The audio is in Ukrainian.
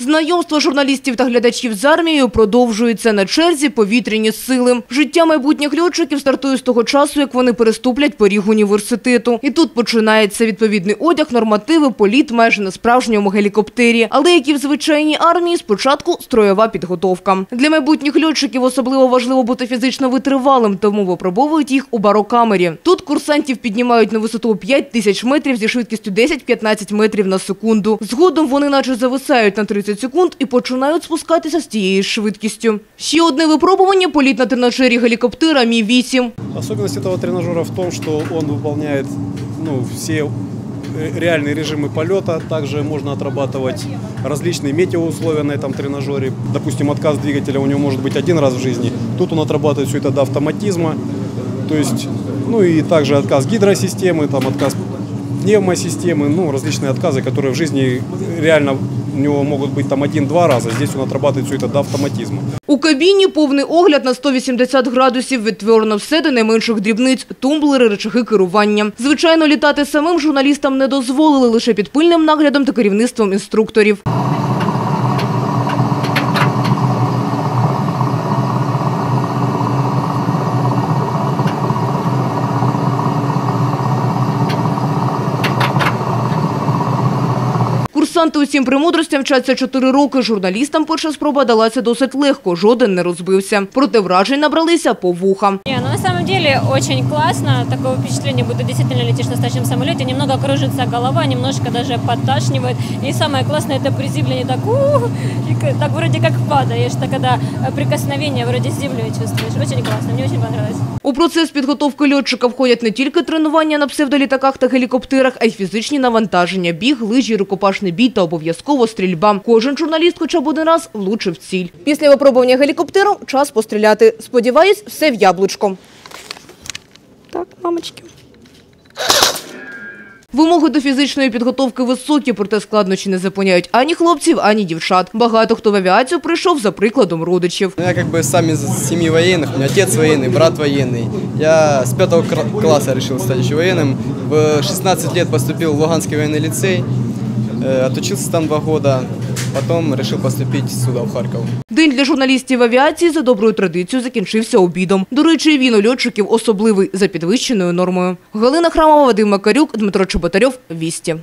Знайомство журналістів та глядачів з армією продовжується на черзі повітряні сили. Життя майбутніх льотчиків стартує з того часу, як вони переступлять поріг університету. І тут починається відповідний одяг, нормативи, політ майже на справжньому гелікоптері. Але як і в звичайній армії, спочатку строєва підготовка. Для майбутніх льотчиків особливо важливо бути фізично витривалим, тому випробовують їх у барокамері. Тут курсантів піднімають на висоту 5 тисяч метрів зі швидкістю 10-15 метрів на секунду. Згодом вони наче зависають на 30 секунд і починають спускатися з тією ж швидкістю. Ще одне випробування – політ на тренажері гелікоптера Мі-8. Особенность этого тренажера в том, что он выполняет ну, все э, реальные режимы полета. Также можно отрабатывать различные метеоусловия на этом тренажере. Допустим, отказ двигателя у него может быть один раз в жизни. Тут он отрабатывает все это до автоматизма. То есть, ну и также отказ гидросистемы, там отказ пневмосистемы, ну различные отказы, которые в жизни реально у него могут быть там один-два раза. Здесь он отрабатывает все это до автоматизма. У кабіні повний огляд на 180 градусів, відтворено все до найменших дрібниць, тумблери, речаги керування. Звичайно, літати самим журналістам не дозволили лише під пильним наглядом та керівництвом інструкторів. Курсанти усім премудростям вчаться 4 роки. Журналістам перша спроба далася досить легко, жоден не розбився. Проте вражень набралися по вуха. Ну на самом деле очень классно. Такое впечатление, будто действительно летишь на настоящем самолете. Немного кружится голова, немножко даже подташнивает. И самое классное это приземление. Так, ух, и так вроде как падаешь. Так когда э, прикосновение вроде с землей чувствуешь. Очень классно, мне очень понравилось. У процес підготовки льотчика входять не тільки тренування на псевдолітаках та гелікоптерах, а й фізичні навантаження, біг, лижі, рукопашний бій та обов'язково стрільба. Кожен журналіст хоча б один раз влучив ціль. Після випробування гелікоптером час постріляти. Сподіваюсь, все в яблучко. Так, мамочки. Вимоги до фізичної підготовки високі, проте складнощі не зупиняють ані хлопців, ані дівчат. Багато хто в авіацію прийшов за прикладом родичів. Ну, Я как бы сам из семьи военных, у меня отец военный, брат военный. Я с пятого кра- класса решил стать еще военным. В 16 лет поступил в Луганский военный лицей, э, отучился там два года, потом решил поступить сюда, в Харьков. День для журналістів авіації за доброю традицією закінчився обідом. До речі, він у льотчиків особливий за підвищеною нормою. Галина Храмова, Вадим Макарюк, Дмитро Чеботарьов. Вісті.